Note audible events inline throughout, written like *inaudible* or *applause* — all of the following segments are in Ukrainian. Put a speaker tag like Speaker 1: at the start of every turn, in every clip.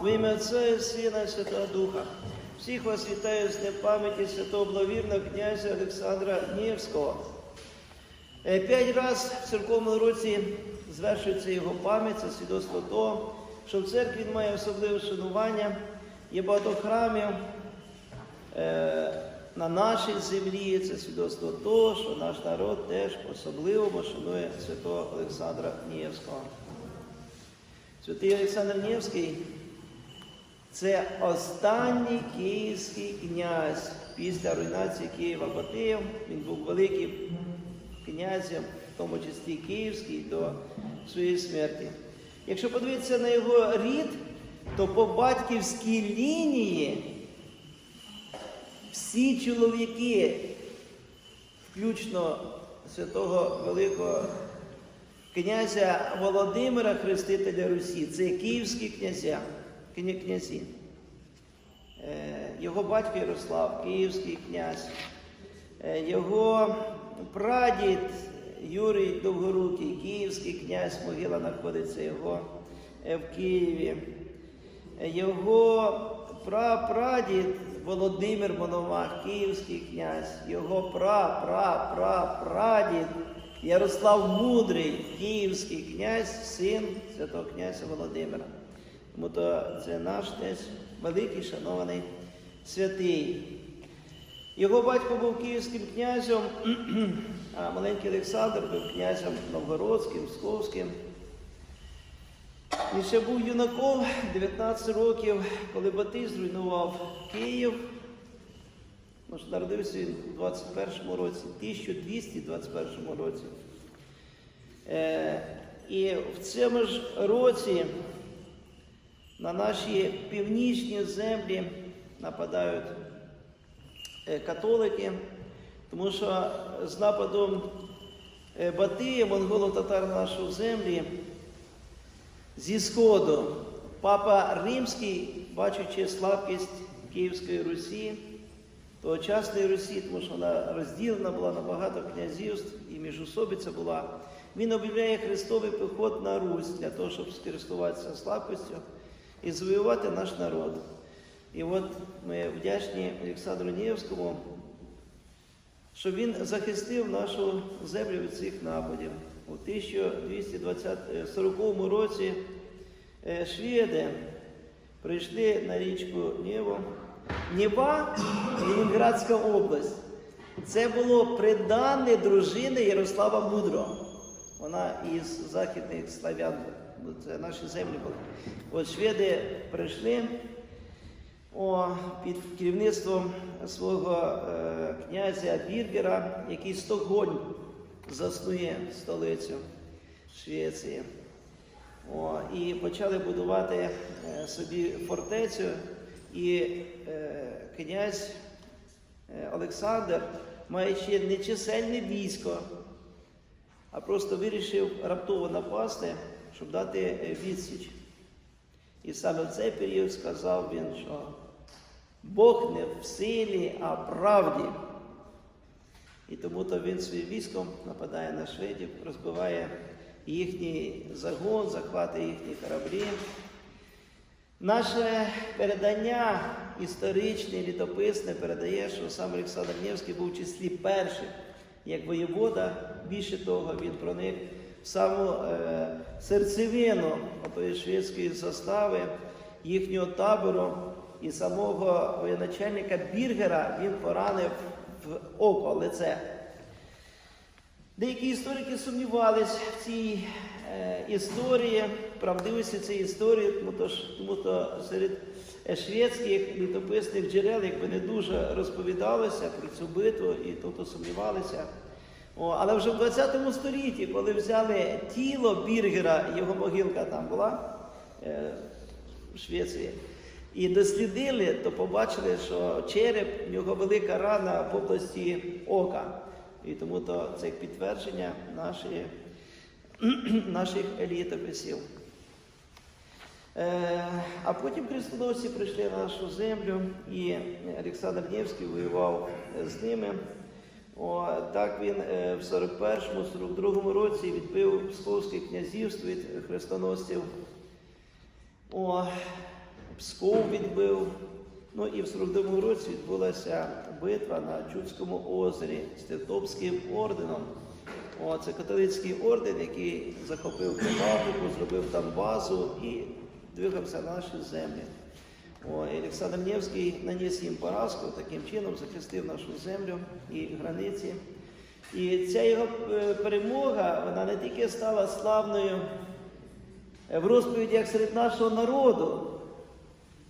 Speaker 1: В ім'я Отця і Сина і Святого Духа. Всіх вас вітаю з днем пам'яті святого благовірного князя Олександра Нєвського. Е, П'ять разів в церковному році звершується його пам'ять, це свідоцтво того, що в церкві він має особливе шанування, є багато храмів е, на нашій землі. Це свідоцтво того, що наш народ теж особливо шанує святого Олександра Нієвського. Святий Олександр Невський це останній київський князь після руйнації Києва Батиєм. Він був великим князем, в тому числі київський, до своєї смерті. Якщо подивитися на його рід, то по батьківській лінії всі чоловіки, включно святого великого князя Володимира Хрестителя Русі, це київські князя, кня- князі. Е, Його батько Ярослав, київський князь, Е, його прадід Юрій Довгорукий, київський князь, могила знаходиться його е, в Києві. Його прапрадід Володимир Мономах, київський князь, його пра-пра-пра-прадід Ярослав Мудрий, київський князь, син святого князя Володимира. Тому то це наш теж великий шанований святий. Його батько був київським князем, *clears throat* а маленький Олександр був князем Новгородським, Псковським. Він ще був юнаком 19 років, коли Батий зруйнував Київ. Може, народився він у 21 році, 1221 році. Е, і в цьому ж році на наші північні землі нападають е, католики, тому що з нападом е, Батия, монголо-татар на нашу землі, зі Сходу папа Римський, бачачи слабкість Київської Русі, тогочасної Русі, тому що вона розділена була на багато князівств і міжособиця була, він об'являє хрестовий поход на Русь для того, щоб скористуватися слабкістю і завоювати наш народ. І от ми вдячні Олександру Нієвському, що він захистив нашу землю від цих нападів. У 1240 році е, шведи прийшли на річку Нєву. Нєва, Ленінградська область. Це було придане дружини Ярослава Мудрого. Вона із західних славян, це наші землі були. От шведи прийшли о, під керівництвом свого е, князя Біргера, який Стокгольм заснує столицю Швеції. О, і почали будувати е, собі фортецю, і е, князь е, Олександр, маючи нечисельне військо, а просто вирішив раптово напасти, щоб дати е, відсіч. І саме в цей період сказав він, що Бог не в силі, а правді. І тому то він своїм військом нападає на шведів, розбиває їхній загон, захватує їхні кораблі. Наше передання історичне, літописне передає, що сам Олександр Невський був в числі перших як воєвода. Більше того, він проник саму е, серцевину отої шведської застави, їхнього табору і самого воєначальника Біргера він поранив в око, лице. Деякі історики сумнівались в цій е, історії, правдивості цієї історії, тому то, тому то серед е, шведських літописних джерел якби не дуже розповідалося про цю битву і тут сумнівалися. Але вже в 20 столітті, коли взяли тіло Біргера, його могилка там була е, в Швеції, і дослідили, то побачили, що череп, в нього велика рана в області ока. І тому то це підтвердження нашої, *clears throat* наших літописів. Е, А потім хрестоносці прийшли на нашу землю, і Олександр Невський воював з ними. О, так він е, в 41-42 році відбив Псковське князівство від хрестоносців. О, Псков відбив. Ну і в 42-му році відбулася битва на Чудському озері з Тевтопським орденом. О, це католицький орден, який захопив Прибалтику, зробив там базу і двигався на наші землі. Олександр Невський наніс їм поразку, таким чином захистив нашу землю і границі. І ця його е, перемога, вона не тільки стала славною е, в розповідях серед нашого народу,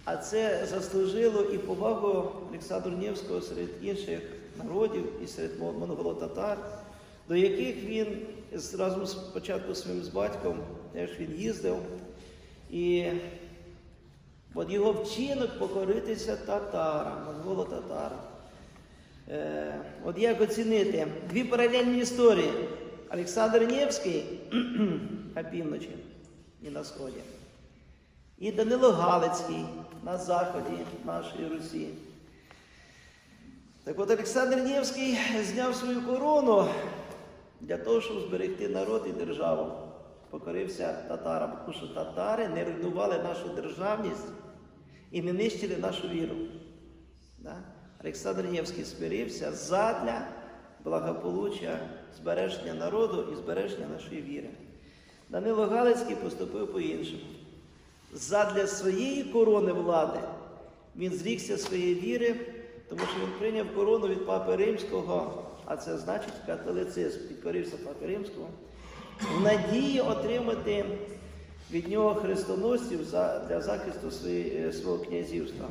Speaker 1: а це заслужило і повагу Олександру Невського серед інших народів і серед монголо-татар, до яких він разом спочатку своїм з батьком теж він їздив. І от його вчинок покоритися татарам, монголо-татарам. Е, от як оцінити дві паралельні історії. Олександр Невський *clears throat* на півночі і на сході. І Данило Галицький на заході нашої Русі. Так от Олександр Невський зняв свою корону для того, щоб зберегти народ і державу. Покорився татарам, тому що татари не руйнували нашу державність і не нищили нашу віру. Да? Олександр Невський смирився задля благополуччя, збереження народу і збереження нашої віри. Данило Галицький поступив по-іншому. Задля своєї корони влади він зрікся своєї віри, тому що він прийняв корону від Папи Римського, а це значить католицизм, підкорився Папі Римського, в надії отримати від нього хрестоносців для захисту е, свого князівства.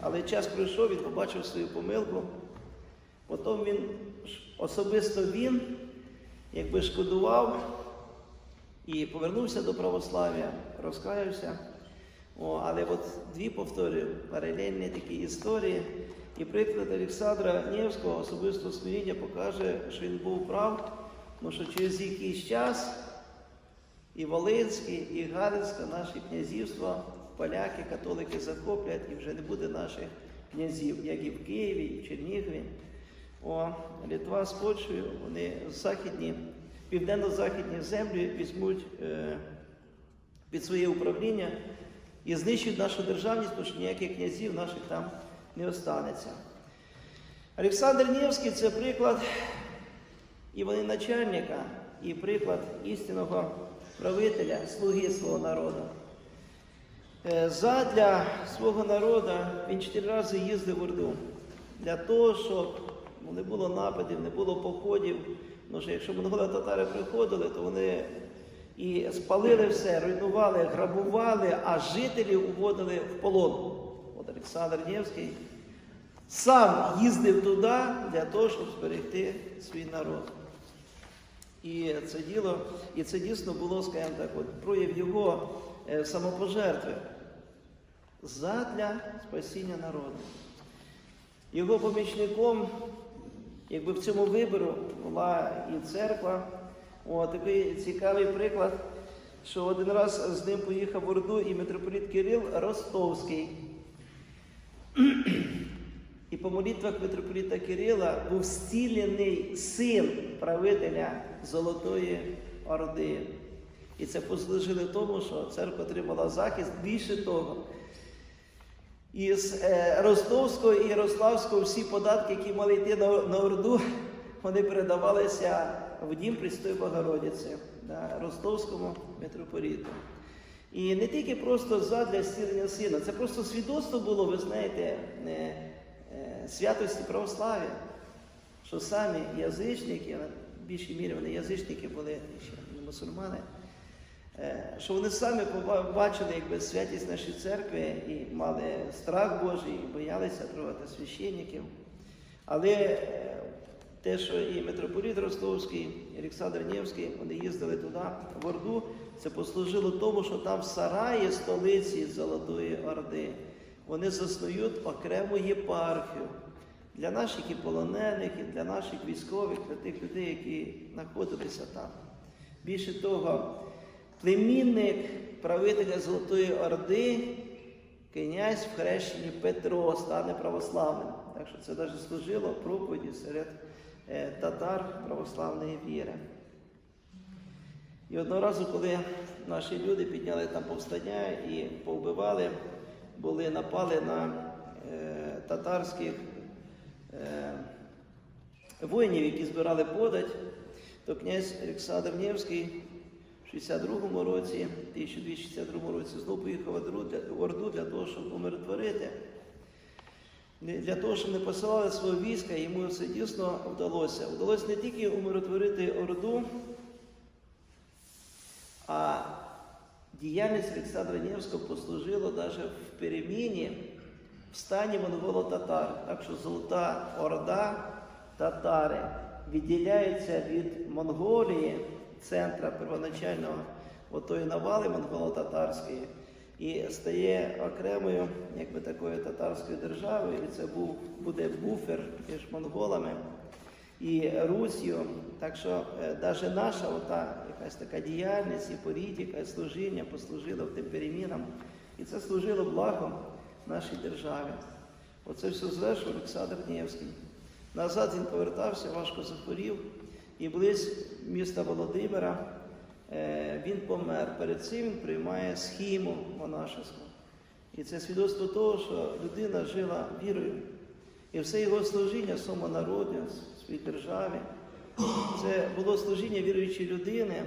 Speaker 1: Але час пройшов, він побачив свою помилку. Потім він особисто він, якби шкодував і повернувся до православ'я, розкаявся. О, але от дві повторюю, паралельні такі історії. І приклад Олександра Невського особисто смиріння покаже, що він був прав, тому що через якийсь час і Волинське, і Галицьке, наші князівства, поляки, католики захоплять, і вже не буде наших князів, як і в Києві, і в Чернігові. О, Литва з Польщею, вони західні, південно-західні землі візьмуть е, під своє управління і знищують нашу державність, тому що ніяких князів наших там не останеться. Олександр Невський це приклад і воєначальника, і приклад істинного правителя, слуги свого народу. Е, Задля свого народу він чотири рази їздив в Орду для того, щоб не було нападів, не було походів. Тому що якщо монголи татари приходили, то вони і спалили все, руйнували, грабували, а жителів уводили в полон. От Олександр Невський сам їздив туди для того, щоб зберегти свій народ. І це діло, і це дійсно було, скажімо так, от, прояв його е, самопожертви задля спасіння народу. Його помічником, якби в цьому вибору була і церква. О, такий цікавий приклад, що один раз з ним поїхав в Орду і митрополіт Кирил Ростовський. І по молитвах митрополіта Кирила був зцілений син правителя Золотої Орди. І це послужило тому, що церква отримала захист. Більше того, із е, Ростовського і Ярославського всі податки, які мали йти на, Орду, вони передавалися в дім Престої Богородиці, да, Ростовському митрополіту. І не тільки просто задля зцілення сина, це просто свідоцтво було, ви знаєте, е, святості православ'я, що самі язичники, в більшій мірі вони язичники були ще не мусульмани, е, що вони самі побачили якби, святість нашої церкви і мали страх Божий, і боялися трогати священників. Але е, те, що і митрополіт Ростовський, і Олександр Невський, вони їздили туди, в Орду, це послужило тому, що там в Сараї, столиці Золотої Орди, вони заснують окрему єпархію для наших і полонених, і для наших військових, для тих людей, які знаходилися там. Більше того, племінник правителя Золотої Орди, князь в хрещенні Петро стане православним. Так що це навіть служило проповіді серед е, татар православної віри. І одного разу, коли наші люди підняли там повстання і повбивали були напали на е, татарських е, воїнів, які збирали подать, то князь Олександр Невський в 62-му році, 1262 році, знову поїхав в Орду для- того, щоб умиротворити. Для того, щоб не посилали свого війська, йому це дійсно вдалося. Вдалося не тільки умиротворити Орду, а діяльність Олександра Невського послужила навіть в переміні в стані монголо-татар. Так що Золота Орда, татари відділяються від Монголії, центра первоначального отої навали монголо-татарської, і стає окремою якби такою татарською державою. І це був, буде буфер між монголами і Русію. Так що навіть наша ота якась така діяльність і політика, і служіння послужило тим перемінам. І це служило благом нашій державі. Оце все звершив Олександр Невський. Назад він повертався, важко захворів, і близь міста Володимира е, він помер. Перед цим він приймає схіму монашеську. І це свідоцтво того, що людина жила вірою. І все його служіння самонародне в своїй державі. Це було служіння віруючої людини,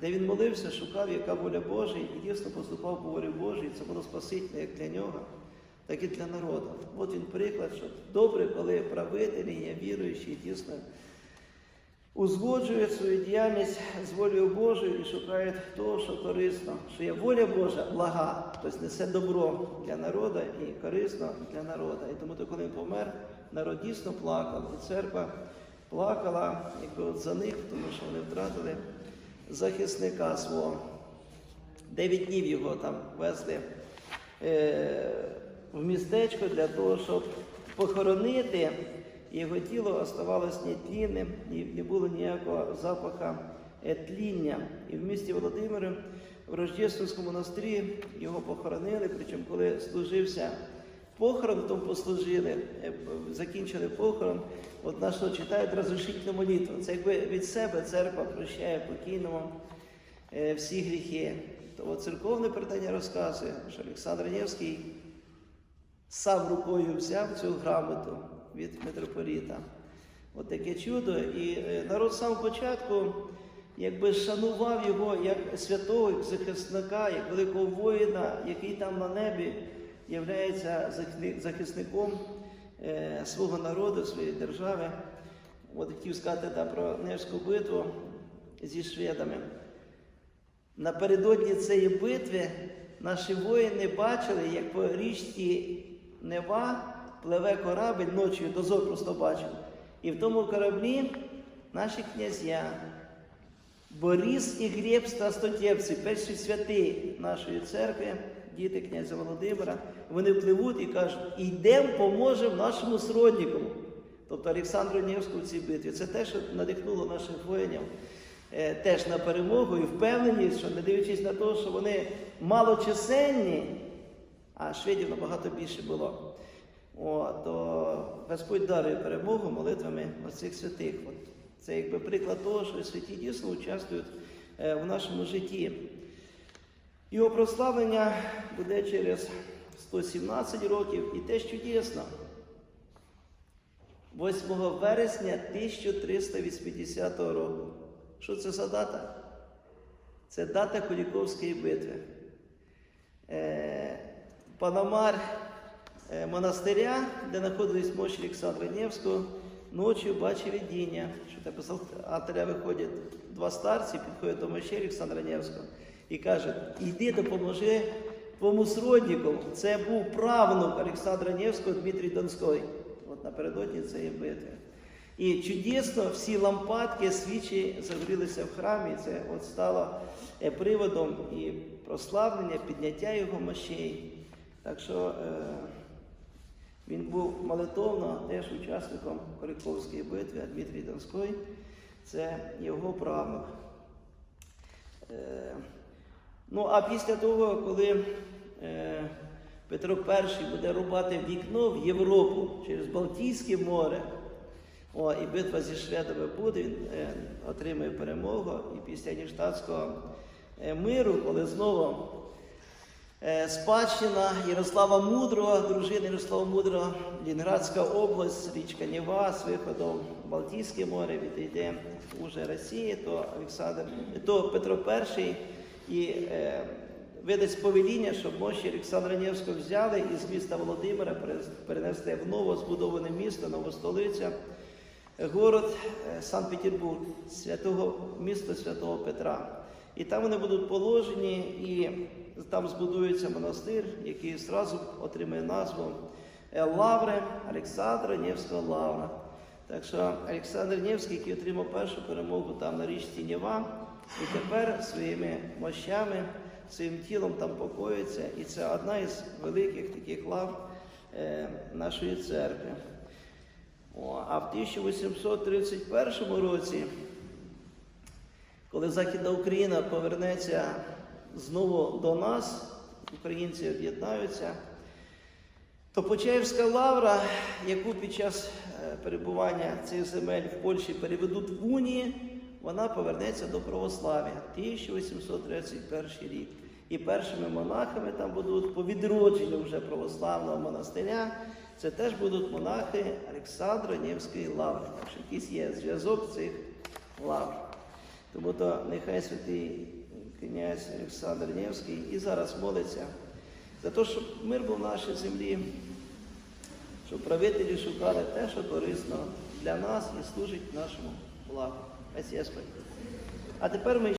Speaker 1: де він молився, шукав, яка воля Божа, і дійсно поступав по волі Божій. Це було спасительно як для нього, так і для народу. От він приклад, що добре, коли правителі є віруючі, дійсно узгоджують свою діяльність з волею Божою і шукають того, що корисно, що є воля Божа, блага, тобто несе добро для народу і корисно для народу. І тому, коли він помер, народ дійсно плакав, і церква плакала якби за них, тому що вони втратили захисника свого. Дев'ять днів його там везли е, в містечко для того, щоб похоронити. Його тіло оставалось нетлінним, і не було ніякого запаха е, тління. І в місті Володимирі, в Рождественському монастирі його похоронили, причому коли служився похорон, то послужили, е, закінчили похорон, от на що читають розрішительну молитву. Це якби від себе церква прощає покійному е, всі гріхи. То церковне предання розказує, що Олександр Невський сам рукою взяв цю грамоту від митрополіта. От таке чудо. І е, народ з початку якби шанував його як святого, як захисника, як великого воїна, який там на небі являється захисником е, свого народу, своєї держави. От хотів сказати да, про Невську битву зі шведами. Напередодні цієї битви наші воїни бачили, як по річці Нева пливе корабель ночі, дозор просто бачив. І в тому кораблі наші князя, Борис і Глеб Страстотєвці, перші святи нашої церкви, діти князя Володимира, вони пливуть і кажуть, йдемо, поможемо нашому сроднику. Тобто Олександру Невську в цій битві. Це те, що надихнуло наших воїнів е, теж на перемогу і впевненість, що не дивлячись на те, що вони малочисельні, а шведів набагато більше було. О, то Господь дарує перемогу молитвами оцих святих. От це якби приклад того, що святі дійсно участвують е, в нашому житті. Його прославлення буде через 117 років і теж чудесно. 8 вересня 1380 року. Що це за дата? Це дата Куліковської битви. Е, Панамар е, монастиря, де знаходились мощі Олександра Невського, ночі бачив видіння, що так писав, алтаря виходять два старці, підходять до мощі Олександра Невського і кажуть, іди допоможи твоєму сроднику. Це був правнук Олександра Невського Дмитрій Донський. От напередодні цієї битви. І чудесно всі лампадки, свічі загорілися в храмі. Це от стало е, приводом і прославлення, підняття його мощей. Так що е, він був молитовно теж учасником Куликовської битви, а Дмитрій Донський це його правнук. Е, ну, а після того, коли е, Петро І буде рубати вікно в Європу через Балтійське море, о, і битва зі шведами буде, він е, отримає перемогу. І після Ніштатського е, миру, коли знову Е, Спадщина Ярослава Мудрого, дружини Ярослава Мудрого, Лінградська область, річка Нева з виходом в Балтійське море відійде уже Росії, то Олександр, то Петро І і е, видасть повеління, щоб мощі Олександра Невського взяли і з міста Володимира перенесли в ново збудоване місто, нову столицю, город е, Санкт-Петербург, святого, місто Святого Петра. І там вони будуть положені, і там збудується монастир, який зразу отримає назву е, Лаври Олександра Невського Лавра. Так що Олександр Невський, який отримав першу перемогу там на річці Нева, і тепер своїми мощами, своїм тілом там покоїться. І це одна із великих таких лав е, нашої церкви. О, а в 1831 році, коли Західна Україна повернеться знову до нас, українці об'єднаються, то Почаївська лавра, яку під час е, перебування цих земель в Польщі переведуть в унії, вона повернеться до православ'я 1831 рік. І першими монахами там будуть по відродженню вже православного монастиря. Це теж будуть монахи Олександра Невської лаври. Так якийсь є зв'язок цих лавр. Тому то нехай святий князь Олександр Невський і зараз молиться за те, щоб мир був в нашій землі, щоб правителі шукали те, що корисно для нас і служить нашому благу. А тепер ми